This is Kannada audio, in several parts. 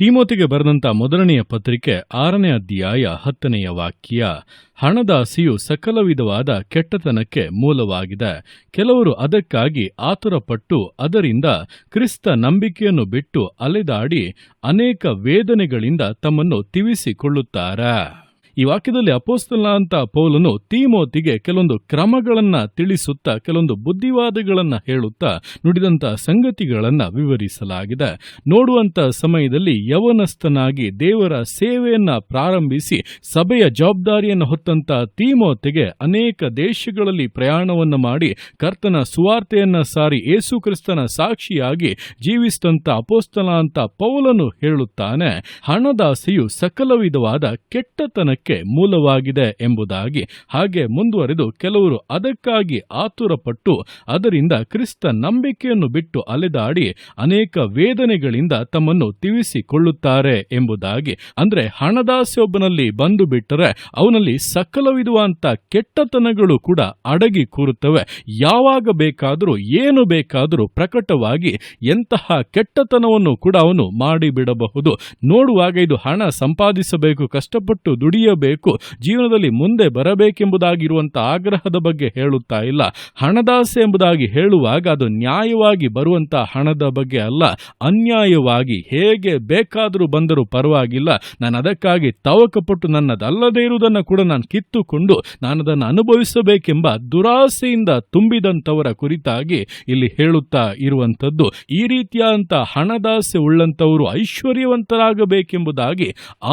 ತಿಮೋತಿಗೆ ಬರೆದಂತ ಮೊದಲನೆಯ ಪತ್ರಿಕೆ ಆರನೇ ಅಧ್ಯಾಯ ಹತ್ತನೆಯ ವಾಕ್ಯ, ಹಣದಾಸೆಯು ಸಕಲ ವಿಧವಾದ ಕೆಟ್ಟತನಕ್ಕೆ ಮೂಲವಾಗಿದೆ. ಕೆಲವರು ಅದಕ್ಕಾಗಿ ಆತುರಪಟ್ಟು ಅದರಿಂದ ಕ್ರಿಸ್ತ ನಂಬಿಕೆಯನ್ನು ಬಿಟ್ಟು ಅಲೆದಾಡಿ ಅನೇಕ ವೇದನೆಗಳಿಂದ ತಮ್ಮನ್ನು ತಿವಿಸಿಕೊಳ್ಳುತ್ತಾರೆ. ಈ ವಾಕ್ಯದಲ್ಲಿ ಅಪೋಸ್ತಲ ಅಂತ ಪೌಲನು ತೀಮೋತಿಗೆ ಕೆಲವೊಂದು ಕ್ರಮಗಳನ್ನ ತಿಳಿಸುತ್ತಾ, ಕೆಲವೊಂದು ಬುದ್ಧಿವಾದಗಳನ್ನ ಹೇಳುತ್ತಾ ನುಡಿದಂತ ಸಂಗತಿಗಳನ್ನ ವಿವರಿಸಲಾಗಿದೆ. ನೋಡುವಂತ ಸಮಯದಲ್ಲಿ ಯವನಸ್ಥನಾಗಿ ದೇವರ ಸೇವೆಯನ್ನ ಪ್ರಾರಂಭಿಸಿ, ಸಭೆಯ ಜವಾಬ್ದಾರಿಯನ್ನು ಹೊತ್ತಂತ ತೀಮೋತಿಗೆ ಅನೇಕ ದೇಶಗಳಲ್ಲಿ ಪ್ರಯಾಣವನ್ನು ಮಾಡಿ, ಕರ್ತನ ಸುವಾರ್ತೆಯನ್ನ ಸಾರಿ ಯೇಸು ಕ್ರಿಸ್ತನ ಸಾಕ್ಷಿಯಾಗಿ ಜೀವಿಸಿದಂತ ಅಪೋಸ್ತಲ ಅಂತ ಪೌಲನು ಹೇಳುತ್ತಾನೆ. ಹಣದಾಸೆಯು ಸಕಲ ವಿಧವಾದ ಕೆಟ್ಟತನಕ್ಕೆ ಮೂಲವಾಗಿದೆ ಎಂಬುದಾಗಿ. ಹಾಗೆ ಮುಂದುವರೆದು ಕೆಲವರು ಅದಕ್ಕಾಗಿ ಆತುರಪಟ್ಟು ಅದರಿಂದ ಕ್ರಿಸ್ತ ನಂಬಿಕೆಯನ್ನು ಬಿಟ್ಟು ಅಲೆದಾಡಿ ಅನೇಕ ವೇದನೆಗಳಿಂದ ತಮ್ಮನ್ನು ತಿವಿಸಿಕೊಳ್ಳುತ್ತಾರೆ ಎಂಬುದಾಗಿ. ಅಂದ್ರೆ ಹಣದಾಸೊಬ್ಬನಲ್ಲಿ ಬಂದು ಬಿಟ್ಟರೆ ಅವನಲ್ಲಿ ಸಕಲ ವಿಧವಾದಂತ ಕೆಟ್ಟತನಗಳು ಕೂಡ ಅಡಗಿ ಕೂರುತ್ತವೆ. ಯಾವಾಗ ಬೇಕಾದರೂ, ಏನು ಬೇಕಾದರೂ ಪ್ರಕಟವಾಗಿ ಎಂತಹ ಕೆಟ್ಟತನವನ್ನು ಕೂಡ ಅವನು ಮಾಡಿಬಿಡಬಹುದು. ನೋಡುವಾಗ ಇದು ಹಣ ಸಂಪಾದಿಸಬೇಕು, ಕಷ್ಟಪಟ್ಟು ದುಡಿಯಬೇಕು ಜೀವನದಲ್ಲಿ ಮುಂದೆ ಬರಬೇಕೆಂಬುದಾಗಿರುವಂತ ಆಗ್ರಹದ ಬಗ್ಗೆ ಹೇಳುತ್ತಾ ಇಲ್ಲ. ಹಣದಾಸೆ ಎಂಬುದಾಗಿ ಹೇಳುವಾಗ ಅದು ನ್ಯಾಯವಾಗಿ ಬರುವಂತ ಹಣದ ಬಗ್ಗೆ ಅಲ್ಲ, ಅನ್ಯಾಯವಾಗಿ ಹೇಗೆ ಬೇಕಾದರೂ ಬಂದರೂ ಪರವಾಗಿಲ್ಲ. ನಾನು ಅದಕ್ಕಾಗಿ ತವಕಪಟ್ಟು ನನ್ನದಲ್ಲದೇ ಇರುವುದನ್ನು ಕೂಡ ನಾನು ಕಿತ್ತುಕೊಂಡು ನಾನು ಅದನ್ನು ಅನುಭವಿಸಬೇಕೆಂಬ ದುರಾಸೆಯಿಂದ ತುಂಬಿದಂಥವರ ಕುರಿತಾಗಿ ಇಲ್ಲಿ ಹೇಳುತ್ತಾ ಇರುವಂಥದ್ದು. ಈ ರೀತಿಯಾದಂಥ ಹಣದಾಸೆ ಉಳ್ಳಂಥವರು ಐಶ್ವರ್ಯವಂತರಾಗಬೇಕೆಂಬುದಾಗಿ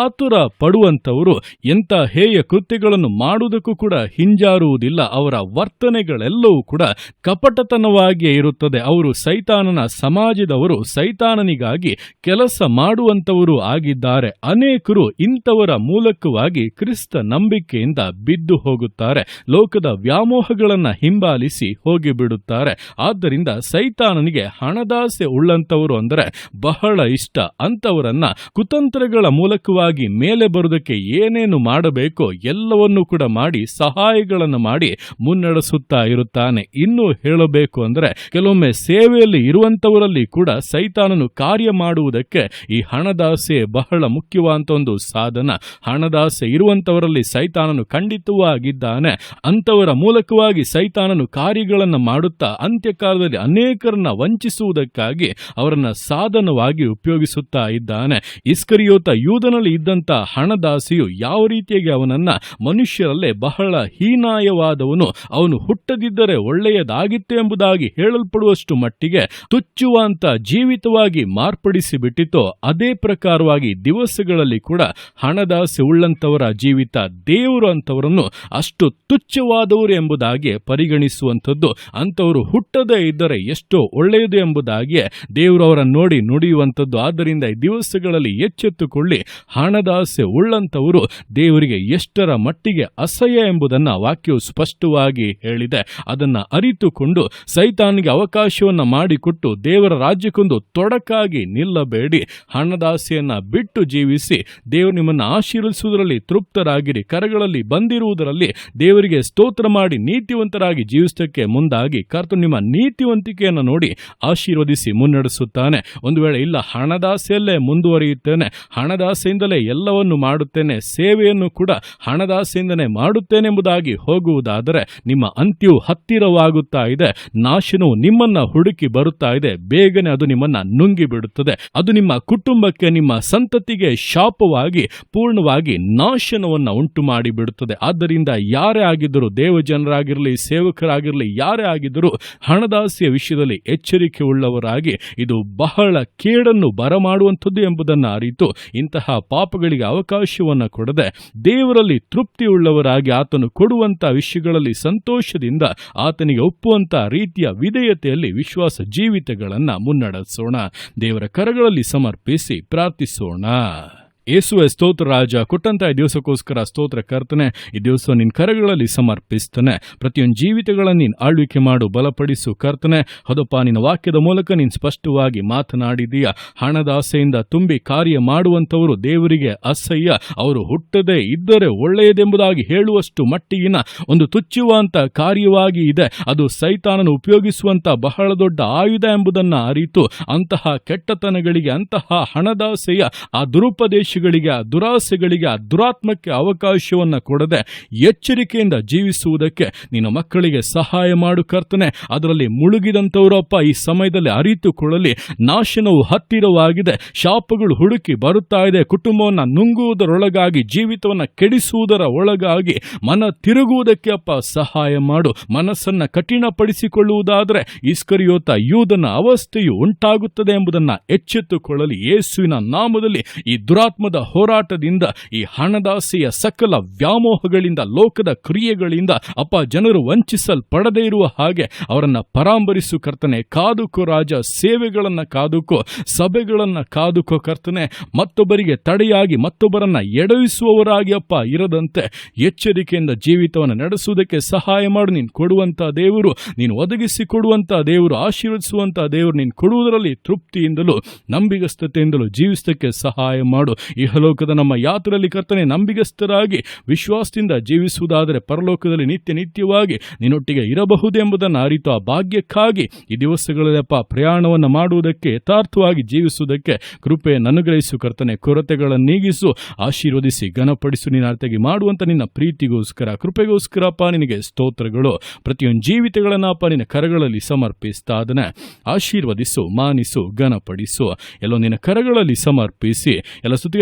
ಆತುರ ಪಡುವಂಥವರು ಎಂಥ ಹೇಯ ಕೃತ್ಯಗಳನ್ನು ಮಾಡುವುದಕ್ಕೂ ಕೂಡ ಹಿಂಜಾರುವುದಿಲ್ಲ. ಅವರ ವರ್ತನೆಗಳೆಲ್ಲವೂ ಕೂಡ ಕಪಟತನವಾಗಿಯೇ ಇರುತ್ತದೆ. ಅವರು ಸೈತಾನನ ಸಮಾಜದವರು, ಸೈತಾನನಿಗಾಗಿ ಕೆಲಸ ಮಾಡುವಂಥವರು ಆಗಿದ್ದಾರೆ. ಅನೇಕರು ಇಂಥವರ ಮೂಲಕವಾಗಿ ಕ್ರಿಸ್ತ ನಂಬಿಕೆಯಿಂದ ಬಿದ್ದು ಹೋಗುತ್ತಾರೆ. ಲೋಕದ ವ್ಯಾಮೋಹಗಳನ್ನು ಹಿಂಬಾಲಿಸಿ ಹೋಗಿಬಿಡುತ್ತಾರೆ. ಆದ್ದರಿಂದ ಸೈತಾನನಿಗೆ ಹಣದಾಸೆ ಉಳ್ಳಂಥವರು ಅಂದರೆ ಬಹಳ ಇಷ್ಟ. ಅಂತವರನ್ನ ಕುತಂತ್ರಗಳ ಮೂಲಕವಾಗಿ ಮೇಲೆ ಬರುವುದಕ್ಕೆ ಏನೇನು ಮಾಡಬೇಕೋ ಎಲ್ಲವನ್ನೂ ಕೂಡ ಮಾಡಿ ಸಹಾಯಗಳನ್ನು ಮಾಡಿ ಮುನ್ನಡೆಸುತ್ತಾ ಇರುತ್ತಾನೆ. ಇನ್ನು ಹೇಳಬೇಕು ಅಂದರೆ ಕೆಲವೊಮ್ಮೆ ಸೇವೆಯಲ್ಲಿ ಇರುವಂತವರಲ್ಲಿ ಕೂಡ ಸೈತಾನನು ಕಾರ್ಯ ಮಾಡುವುದಕ್ಕೆ ಈ ಹಣದಾಸೆ ಬಹಳ ಮುಖ್ಯವಾದಂತ ಒಂದು ಸಾಧನ. ಹಣದಾಸೆ ಇರುವಂತವರಲ್ಲಿ ಸೈತಾನನು ಖಂಡಿತವಾಗಿದ್ದಾನೆ. ಅಂತವರ ಮೂಲಕವಾಗಿ ಸೈತಾನನು ಕಾರ್ಯಗಳನ್ನು ಮಾಡುತ್ತಾ ಅಂತ್ಯಕಾಲದಲ್ಲಿ ಅನೇಕರನ್ನ ವಂಚಿಸುವುದಕ್ಕಾಗಿ ಅವರನ್ನ ಸಾಧನವಾಗಿ ಉಪಯೋಗಿಸುತ್ತಾ ಇದ್ದಾನೆ. ಇಸ್ಕರಿಯೋತ ಯೂದನಲ್ಲಿ ಇದ್ದಂತಹ ಹಣದಾಸೆಯು ಯಾವ ರೀತಿಯಾಗಿ ಅವನನ್ನ ಮನುಷ್ಯರಲ್ಲೇ ಬಹಳ ಹೀನಾಯವಾದವನು. ಅವನು ಹುಟ್ಟದಿದ್ದರೆ ಒಳ್ಳೆಯದಾಗಿತ್ತು ಎಂಬುದಾಗಿ ಹೇಳಲ್ಪಡುವಷ್ಟು ಮಟ್ಟಿಗೆ ತುಚ್ಚುವಂತ ಜೀವಿತವಾಗಿ ಮಾರ್ಪಡಿಸಿ ಬಿಟ್ಟಿತೋ ಅದೇ ಪ್ರಕಾರವಾಗಿ ದಿವಸಗಳಲ್ಲಿ ಕೂಡ ಹಣದಾಸೆ ಉಳ್ಳಂತವರ ಜೀವಿತ ದೇವರು ಅಂತವರನ್ನು ಅಷ್ಟು ತುಚ್ಛವಾದವರು ಎಂಬುದಾಗಿ ಪರಿಗಣಿಸುವಂಥದ್ದು. ಅಂತವರು ಹುಟ್ಟದೇ ಇದ್ದರೆ ಎಷ್ಟು ಒಳ್ಳೆಯದು ಎಂಬುದಾಗಿ ದೇವರು ಅವರನ್ನು ನೋಡಿ ನುಡಿಯುವಂಥದ್ದು. ಆದ್ದರಿಂದ ಈ ದಿವಸಗಳಲ್ಲಿ ಎಚ್ಚೆತ್ತುಕೊಳ್ಳಿ, ಹಣದಾಸೆ ಉಳ್ಳಂತವರು ದೇವರಿಗೆ ಎಷ್ಟರ ಮಟ್ಟಿಗೆ ಅಸಹ್ಯ ಎಂಬುದನ್ನ ವಾಕ್ಯವು ಸ್ಪಷ್ಟವಾಗಿ ಹೇಳಿದೆ. ಅದನ್ನ ಅರಿತುಕೊಂಡು ಸೈತಾನಿಗೆ ಅವಕಾಶವನ್ನ ಮಾಡಿಕೊಟ್ಟು ದೇವರ ರಾಜ್ಯಕ್ಕೊಂದು ತೊಡಕಾಗಿ ನಿಲ್ಲಬೇಡಿ. ಹಣದಾಸೆಯನ್ನ ಬಿಟ್ಟು ಜೀವಿಸಿ ದೇವರು ನಿಮ್ಮನ್ನು ಆಶೀರ್ವಿಸುವುದರಲ್ಲಿ ತೃಪ್ತರಾಗಿರಿ. ಕರಗಳಲ್ಲಿ ಬಂದಿರುವುದರಲ್ಲಿ ದೇವರಿಗೆ ಸ್ತೋತ್ರ ಮಾಡಿ ನೀತಿವಂತರಾಗಿ ಜೀವಿಸಕ್ಕೆ ಮುಂದಾಗಿ ಕರ್ತು ನಿಮ್ಮ ನೀತಿವಂತಿಕೆಯನ್ನು ನೋಡಿ ಆಶೀರ್ವದಿಸಿ ಮುನ್ನಡೆಸುತ್ತಾನೆ. ಒಂದು ವೇಳೆ ಇಲ್ಲ, ಹಣದಾಸೆಯಲ್ಲೇ ಮುಂದುವರಿಯುತ್ತೇನೆ, ಹಣದಾಸೆಯಿಂದಲೇ ಎಲ್ಲವನ್ನು ಮಾಡುತ್ತೇನೆ ಸೇವೆಯನ್ನು ಕೂಡ ಹಣದಾಸೆಯಿಂದನೇ ಮಾಡುತ್ತೇನೆಂಬುದಾಗಿ ಹೋಗುವುದಾದರೆ ನಿಮ್ಮ ಅಂತ್ಯವು ಹತ್ತಿರವಾಗುತ್ತಾ ಇದೆ, ನಾಶನವು ನಿಮ್ಮನ್ನ ಹುಡುಕಿ ಬರುತ್ತಾ ಇದೆ, ಬೇಗನೆ ಅದು ನಿಮ್ಮನ್ನ ನುಂಗಿ ಬಿಡುತ್ತದೆ ಅದು ನಿಮ್ಮ ಕುಟುಂಬಕ್ಕೆ, ನಿಮ್ಮ ಸಂತತಿಗೆ ಶಾಪವಾಗಿ, ಪೂರ್ಣವಾಗಿ ನಾಶನವನ್ನ ಉಂಟು ಮಾಡಿ ಬಿಡುತ್ತದೆ ಆದ್ದರಿಂದ ಯಾರೇ ಆಗಿದ್ದರೂ ದೇವ ಜನರಾಗಿರಲಿ ಸೇವಕರಾಗಿರಲಿ, ಯಾರೇ ಆಗಿದ್ದರೂ ಹಣದಾಸೆಯ ವಿಷಯದಲ್ಲಿ ಎಚ್ಚರಿಕೆ ಉಳ್ಳವರಾಗಿ ಇದು ಬಹಳ ಕೇಡನ್ನು ಬರಮಾಡುವಂಥದ್ದು ಎಂಬುದನ್ನು ಅರಿತು ಇಂತಹ ಪಾಪಗಳಿಗೆ ಅವಕಾಶವನ್ನು ಕೊಡದೆ ದೇವರಲ್ಲಿ ತೃಪ್ತಿ ಉಳ್ಳವರಾಗಿ ಆತನು ಕೊಡುವಂಥ ವಿಷಯಗಳಲ್ಲಿ ಸಂತೋಷದಿಂದ ಆತನಿಗೆ ಒಪ್ಪುವಂಥ ರೀತಿಯ ವಿಧೇಯತೆಯಲ್ಲಿ ವಿಶ್ವಾಸ ಜೀವಿತಗಳನ್ನು ಮುನ್ನಡೆಸೋಣ. ದೇವರ ಕರಗಳಲ್ಲಿ ಸಮರ್ಪಿಸಿ ಪ್ರಾರ್ಥಿಸೋಣ. ಯೇಸುವೆ ಸ್ತೋತ್ರ, ರಾಜ, ಕೊಟ್ಟಂತ ಈ ದಿವಸಕ್ಕೋಸ್ಕರ ಸ್ತೋತ್ರ ಕರ್ತನೆ, ಈ ದಿವಸ ನಿನ್ನ ಕರಗಳಲ್ಲಿ ಸಮರ್ಪಿಸ್ತಾನೆ. ಪ್ರತಿಯೊಂದು ಜೀವಿತಗಳನ್ನು ನೀನು ಆಳ್ವಿಕೆ ಮಾಡು, ಬಲಪಡಿಸು ಕರ್ತನೆ. ಹೌದಪ್ಪ, ನಿನ್ನ ವಾಕ್ಯದ ಮೂಲಕ ನೀನು ಸ್ಪಷ್ಟವಾಗಿ ಮಾತನಾಡಿದೀಯ. ಹಣದ ಆಸೆಯಿಂದ ತುಂಬಿ ಕಾರ್ಯ ಮಾಡುವಂಥವರು ದೇವರಿಗೆ ಅಸಹ್ಯ. ಅವರು ಹುಟ್ಟದೇ ಇದ್ದರೆ ಒಳ್ಳೆಯದೆಂಬುದಾಗಿ ಹೇಳುವಷ್ಟು ಮಟ್ಟಿಗಿನ ಒಂದು ತುಚ್ಚುವಂತ ಕಾರ್ಯವಾಗಿ ಇದೆ. ಅದು ಸೈತಾನನ್ನು ಉಪಯೋಗಿಸುವಂತ ಬಹಳ ದೊಡ್ಡ ಆಯುಧ ಎಂಬುದನ್ನು ಅರಿತು ಅಂತಹ ಕೆಟ್ಟತನಗಳಿಗೆ ಅಂತಹ ಹಣದಾಸೆಯ ಆ ದುರುಪದೇಶಗಳಿಗೆ ಆ ದುರಾಸೆಗಳಿಗೆ ದುರಾತ್ಮಕ್ಕೆ ಅವಕಾಶವನ್ನು ಕೊಡದೆ ಎಚ್ಚರಿಕೆಯಿಂದ ಜೀವಿಸುವುದಕ್ಕೆ ನಿನ್ನ ಮಕ್ಕಳಿಗೆ ಸಹಾಯ ಮಾಡು ಕರ್ತನೆ. ಅದರಲ್ಲಿ ಮುಳುಗಿದಂಥವರಪ್ಪ ಈ ಸಮಯದಲ್ಲಿ ಅರಿತುಕೊಳ್ಳಲಿ. ನಾಶನವು ಹತ್ತಿರವಾಗಿದೆ. ಶಾಪಗಳು ಹುಡುಕಿ ಬರುತ್ತಾ ಇದೆ. ಕುಟುಂಬವನ್ನು ನುಂಗುವುದರೊಳಗಾಗಿ, ಜೀವಿತವನ್ನು ಕೆಡಿಸುವುದರ ಒಳಗಾಗಿ ಮನ ತಿರುಗುವುದಕ್ಕೆ ಅಪ್ಪ ಸಹಾಯ ಮಾಡು. ಮನಸ್ಸನ್ನ ಕಠಿಣಪಡಿಸಿಕೊಳ್ಳುವುದಾದರೆ ಇಸ್ಕರಿಯೋತ ಯೂದನ ಅವಸ್ಥೆಯು ಉಂಟಾಗುತ್ತದೆ ಎಂಬುದನ್ನು ಎಚ್ಚೆತ್ತುಕೊಳ್ಳಲಿ. ಯೇಸುವಿನ ನಾಮದಲ್ಲಿ ಈ ದುರಾತ್ಮದ ಹೋರಾಟದಿಂದ, ಈ ಹಣದಾಸೆಯ ಸಕಲ ವ್ಯಾಮೋಹಗಳಿಂದ, ಲೋಕದ ಕ್ರಿಯೆಗಳಿಂದ ಅಪ್ಪ ಜನರು ವಂಚಿಸಲ್ಪಡದೇ ಇರುವ ಹಾಗೆ ಅವರನ್ನ ಪರಾಂಬರಿಸು ಕರ್ತನೆ. ಕಾದುಕೋ ರಾಜ, ಸೇವೆಗಳನ್ನು ಕಾದುಕೋ, ಸಭೆಗಳನ್ನ ಕಾದುಕೋ ಕರ್ತನೆ. ಮತ್ತೊಬ್ಬರಿಗೆ ತಡೆಯಾಗಿ ಮತ್ತೊಬ್ಬರನ್ನ ಎಡವಿಸುವವರಾಗಿ ಅಪ್ಪ ಇರದಂತೆ ಎಚ್ಚರಿಕೆಯಿಂದ ಜೀವಿತವನ್ನು ನಡೆಸುವುದಕ್ಕೆ ಸಹಾಯ ಮಾಡು. ನೀನು ಕೊಡುವಂತ ದೇವರು, ನೀನು ಒದಗಿಸಿ ಕೊಡುವಂತ ದೇವರು, ಆಶೀರ್ವದಿಸುವಂತ ದೇವರು, ನೀನು ಕೊಡುವುದರಲ್ಲಿ ತೃಪ್ತಿಯಿಂದಲೂ ನಂಬಿಗಸ್ತತೆಯಿಂದಲೂ ಜೀವಿಸಕ್ಕೆ ಸಹಾಯ ಮಾಡು. ಇಹಲೋಕದ ನಮ್ಮ ಯಾತ್ರೆಯಲ್ಲಿ ಕರ್ತನೆ ನಂಬಿಗಸ್ಥರಾಗಿ ವಿಶ್ವಾಸದಿಂದ ಜೀವಿಸುವುದಾದರೆ ಪರಲೋಕದಲ್ಲಿ ನಿತ್ಯ ನಿತ್ಯವಾಗಿ ನಿನ್ನೊಟ್ಟಿಗೆ ಇರಬಹುದೆಂಬುದನ್ನು ಅರಿತು ಆ ಭಾಗ್ಯಕ್ಕಾಗಿ ಈ ದಿವಸಗಳಲ್ಲಪ್ಪ ಪ್ರಯಾಣವನ್ನು ಮಾಡುವುದಕ್ಕೆ ಯಥಾರ್ಥವಾಗಿ ಜೀವಿಸುವುದಕ್ಕೆ ಕೃಪೆ ಅನುಗ್ರಹಿಸು ಕರ್ತನೆ ಕೊರತೆಗಳನ್ನು ನೀಗಿಸು, ಆಶೀರ್ವದಿಸಿ, ಘನಪಡಿಸು, ನಿನ್ನ ಅರ್ಥಗೆ ಮಾಡುವಂತ ನಿನ್ನ ಪ್ರೀತಿಗೋಸ್ಕರ ಕೃಪೆಗೋಸ್ಕರಪ್ಪ ನಿನಗೆ ಸ್ತೋತ್ರಗಳು. ಪ್ರತಿಯೊಂದು ಜೀವಿತಗಳನ್ನಪ್ಪ ನಿನ್ನ ಕರಗಳಲ್ಲಿ ಸಮರ್ಪಿಸ್ತಾ ಅದನ್ನ ಆಶೀರ್ವದಿಸು, ಮಾನಿಸು, ಘನಪಡಿಸು. ಎಲ್ಲೋ ನಿನ್ನ ಕರಗಳಲ್ಲಿ ಸಮರ್ಪಿಸಿ, ಎಲ್ಲ ಸ್ತುತಿಗೆ